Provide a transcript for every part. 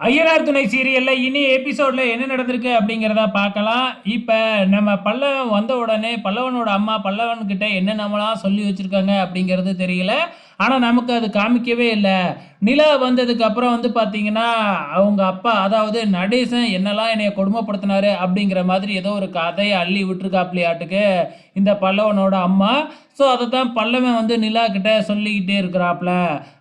ஐயனார் துணை சீரியலில் இனி எபிசோடில் என்ன நடந்திருக்கு அப்படிங்கிறத பார்க்கலாம். இப்போ நம்ம பல்லவன் வந்த உடனே பல்லவனோட அம்மா பல்லவன்கிட்ட என்னென்னலாம் சொல்லி வச்சுருக்காங்க அப்படிங்கிறது தெரியல. ஆனால் நமக்கு அது காமிக்கவே இல்லை. நிலா வந்ததுக்கு அப்புறம் வந்து பார்த்தீங்கன்னா அவங்க அப்பா அதாவது நடேசன் என்னெல்லாம் என்னைய கொடுமைப்படுத்தினாரு அப்படிங்கிற மாதிரி ஏதோ ஒரு கதையை அள்ளி விட்டுருக்காப்லையாட்டுக்கு இந்த பல்லவனோட அம்மா. ஸோ அதை தான் பல்லவன் வந்து நிலா கிட்ட சொல்லிக்கிட்டே இருக்கிறாப்புல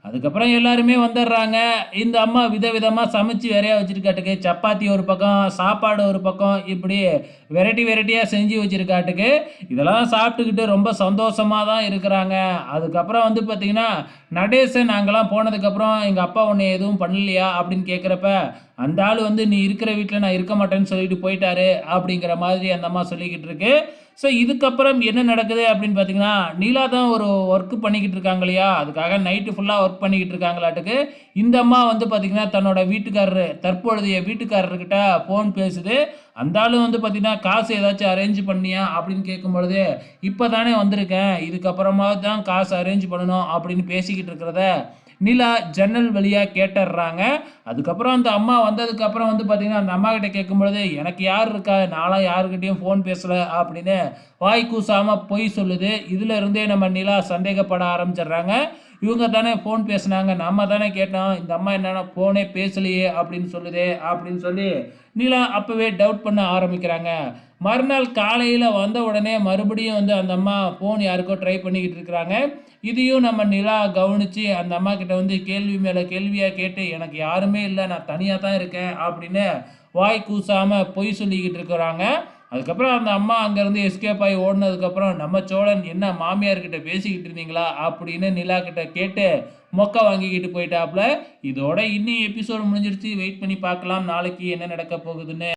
அதுக்கப்புறம் எல்லாருமே வந்துடுறாங்க. இந்த அம்மா விதவிதமாக சமைச்சு வேறையாக வச்சுருக்காட்டுக்கு. சப்பாத்தி ஒரு பக்கம் சாப்பாடு ஒரு பக்கம் இப்படி வெரைட்டி வெரைட்டியாக செஞ்சு வச்சுருக்காட்டுக்கு. இதெல்லாம் சாப்பிட்டுக்கிட்டு ரொம்ப சந்தோஷமாக தான் இருக்கிறாங்க. அதுக்கப்புறம் வந்து பார்த்திங்கன்னா நடேசன் நாங்களாம் போனதுக்கப்புறம் எங்கள் அப்பா உன்னை எதுவும் பண்ணலையா அப்படின்னு கேட்குறப்ப அந்த ஆள் வந்து நீ இருக்கிற வீட்டில் நான் இருக்க மாட்டேன்னு சொல்லிட்டு போயிட்டாரு அப்படிங்கிற மாதிரி அந்த அம்மா சொல்லிக்கிட்டு இருக்கு. ஸோ இதுக்கப்புறம் என்ன நடக்குது அப்படின்னு பார்த்தீங்கன்னா நீலா தான் ஒரு ஒர்க்கு பண்ணிக்கிட்டு இருக்காங்க இல்லையா? அதுக்காக நைட்டு ஃபுல்லாக ஒர்க் பண்ணிக்கிட்டு இருக்காங்களாட்டுக்கு. இந்த அம்மா வந்து பார்த்திங்கன்னா தன்னோட வீட்டுக்காரரு தற்பொழுதைய வீட்டுக்காரர்கிட்ட ஃபோன் பேசுது. அந்த ஆளும் வந்து பார்த்திங்கன்னா காசு ஏதாச்சும் அரேஞ்ச் பண்ணியா அப்படின்னு கேட்கும்பொழுது இப்போ தானே வந்திருக்கேன். இதுக்கப்புறமா தான் காசு அரேஞ்ச் பண்ணணும் அப்படின்னு பேசிக்கிட்டு இருக்கிறத நிலா ஜன்னல் வழியாக கேட்டுடுறாங்க அதுக்கப்புறம் அந்த அம்மா வந்ததுக்கப்புறம் வந்து பார்த்திங்கன்னா அந்த அம்மா கிட்ட கேட்கும் பொழுது எனக்கு யார் இருக்கா? நானும் யாருக்கிட்டேயும் ஃபோன் பேசலை அப்படின்னு வாய் கூசாமல் பொய் சொல்லுது. இதில் இருந்தே நம்ம நிலா சந்தேகப்பட ஆரம்பிச்சிடுறாங்க. இவங்க தானே ஃபோன் பேசுனாங்க. நம்ம தானே கேட்டோம். இந்த அம்மா என்னென்னா ஃபோனே பேசலையே அப்படின்னு சொல்லுதே அப்படின்னு சொல்லி நிலா அப்போவே டவுட் பண்ண ஆரம்பிக்கிறாங்க. மறுநாள் காலையில் வந்த உடனே மறுபடியும் வந்து அந்த அம்மா ஃபோன் யாருக்கோ ட்ரை பண்ணிக்கிட்டு இருக்கிறாங்க. இதையும் நம்ம நிலா கவனித்து அந்த அம்மா கிட்ட வந்து கேள்வி மேலே கேள்வியாக கேட்டு எனக்கு யாருமே இல்லை. நான் தனியாக தான் இருக்கேன். அப்படின்னு வாய் கூசாமல் பொய் சொல்லிக்கிட்டு இருக்கிறாங்க. அதுக்கப்புறம் அந்த அம்மா அங்கேருந்து எஸ்கேப் ஆகி ஓடினதுக்கப்புறம் நம்ம சோழன் என்ன மாமியார்கிட்ட பேசிக்கிட்டு இருந்தீங்களா? அப்படின்னு நிலா கிட்ட கேட்டு மொக்க வாங்கிக்கிட்டு போயிட்டாப்புல. இதோட இன்னும் எபிசோடு முடிஞ்சிருச்சு. வெயிட் பண்ணி பார்க்கலாம். நாளைக்கு என்ன நடக்க போகுதுன்னு.